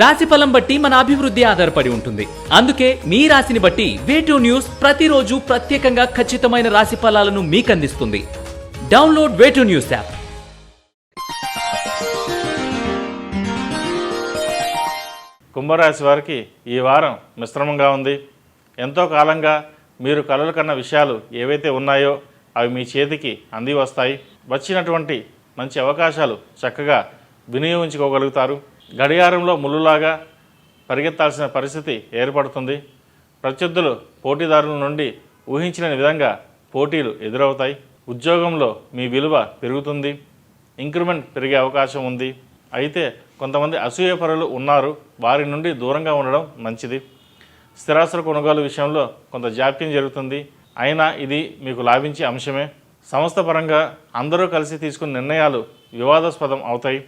రాశి ఫలం బట్టి మన అభివృద్ధి ఆధారపడి ఉంటుంది. అందుకే మీ రాశిని బట్టి వేటూ న్యూస్ ప్రతిరోజు ప్రత్యేకంగా ఖచ్చితమైన రాశి ఫలాలను మీకు అందిస్తుంది డౌన్లోడ్ వేటూ న్యూస్ యాప్ కుంభరాశి వారికి ఈ వారం మిశ్రమంగా ఉంది. ఎంతో కాలంగా మీరు కలలు కన్న విషయాలు ఏవైతే ఉన్నాయో అవి మీ చేతికి అంది వస్తాయి. వచ్చినటువంటి మంచి అవకాశాలు చక్కగా వినియోగించుకోగలుగుతారు. గడియారంలో ముళ్ళులాగా పరిగెత్తాల్సిన పరిస్థితి ఏర్పడుతుంది. ప్రత్యర్థులు పోటీదారుల నుండి ఊహించిన విధంగా పోటీలు ఎదురవుతాయి. ఉద్యోగంలో మీ విలువ పెరుగుతుంది. ఇంక్రిమెంట్ పెరిగే అవకాశం ఉంది. అయితే కొంతమంది అసూయపరులు ఉన్నారు. వారి నుండి దూరంగా ఉండడం మంచిది. స్థిరాస్తుల కొనుగోలు విషయంలో కొంత జాప్యం జరుగుతుంది. అయినా ఇది మీకు లాభించే అంశమే. సంస్థ పరంగా అందరూ కలిసి తీసుకున్న నిర్ణయాలు వివాదాస్పదం అవుతాయి.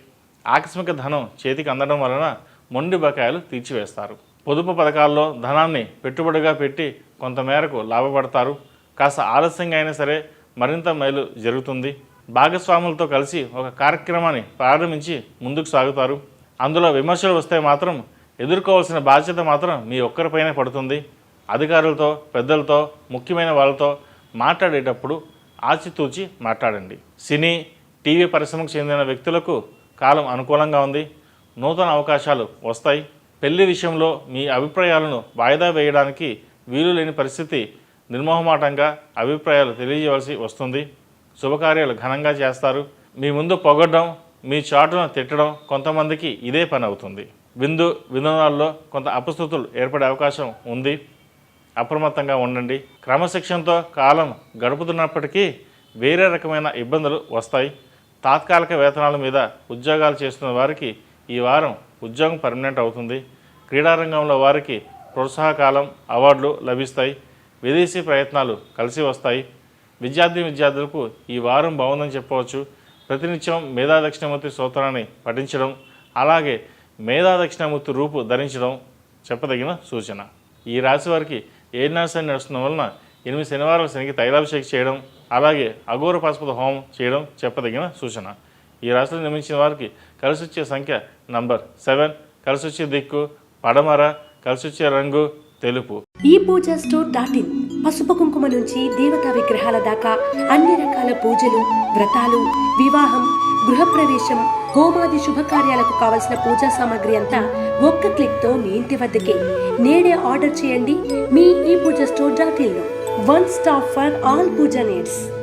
ఆకస్మిక ధనం చేతికి అందడం వలన మొండి బకాయిలు తీర్చివేస్తారు. పొదుపు పథకాల్లో ధనాన్ని పెట్టుబడిగా పెట్టి కొంతమేరకు లాభపడతారు. కాస్త ఆలస్యంగా అయినా సరే మరింత మేలు జరుగుతుంది. భాగస్వాములతో కలిసి ఒక కార్యక్రమాన్ని ప్రారంభించి ముందుకు సాగుతారు. అందులో విమర్శలు వస్తే మాత్రం ఎదుర్కోవాల్సిన బాధ్యత మాత్రం మీ ఒక్కరిపైనే పడుతుంది. అధికారులతో పెద్దలతో ముఖ్యమైన వాళ్ళతో మాట్లాడేటప్పుడు ఆచితూచి మాట్లాడండి. సినీ టీవీ పరిశ్రమకు చెందిన వ్యక్తులకు కాలం అనుకూలంగా ఉంది. నూతన అవకాశాలు వస్తాయి. పెళ్ళి విషయంలో మీ అభిప్రాయాలను వాయిదా వేయడానికి వీలు లేని పరిస్థితి నిర్మోహమాటంగా అభిప్రాయాలు తెలియజేయవలసి వస్తుంది. శుభకార్యాలు ఘనంగా చేస్తారు. మీ ముందు పొగడ్డం మీ చాటును తిట్టడం కొంతమందికి ఇదే పని అవుతుంది. విందు వినోదాల్లో కొంత అపస్థుతులు ఏర్పడే అవకాశం ఉంది. అప్రమత్తంగా ఉండండి. క్రమశిక్షణతో కాలం గడుపుతున్నప్పటికీ వేరే రకమైన ఇబ్బందులు వస్తాయి. తాత్కాలిక వేతనాల మీద ఉద్యోగాలు చేస్తున్న వారికి ఈ వారం ఉద్యోగం పర్మనెంట్ అవుతుంది. క్రీడారంగంలో వారికి ప్రోత్సాహకాలం అవార్డులు లభిస్తాయి. విదేశీ ప్రయత్నాలు కలిసి వస్తాయి. విద్యార్థి విద్యార్థులకు ఈ వారం బాగుందని చెప్పవచ్చు. ప్రతినిత్యం మేధా సూత్రాన్ని పఠించడం అలాగే మేధాదక్షిణమూర్తి రూపు ధరించడం చెప్పదగిన సూచన. ఈ రాశి వారికి ఏనాశని నడుస్తున్న వలన ఎనిమిది శనివారాల శనికి తైలాభిషేకం చేయడం అలాగే అఘోర పశుపత హోమం చేయడం చెప్పదగిన సూచన. ఈ రాశిలో నిర్మించిన వారికి కలిసి వచ్చే సంఖ్య నంబర్ సెవెన్ కలిసి వచ్చే దిక్కు పడమర కలిసి వచ్చే రంగు తెలుపు. ఈ పూజ స్టోర్ డాట్ ఇన్ పసుపు కుంకుమ నుంచి దేవతా విగ్రహాల దాకా అన్ని రకాల పూజలు వ్రతాలు వివాహం గృహప్రవేశం హోమాది శుభకార్యాలకు కావలసిన పూజా సామాగ్రి అంతా ఒక్క క్లిక్తో మీ ఇంటి వద్దకే. నేడే ఆర్డర్ చేయండి మీ ఈ పూజ స్టోర్ డాట్ ఇన్లో. one stop for all puja needs.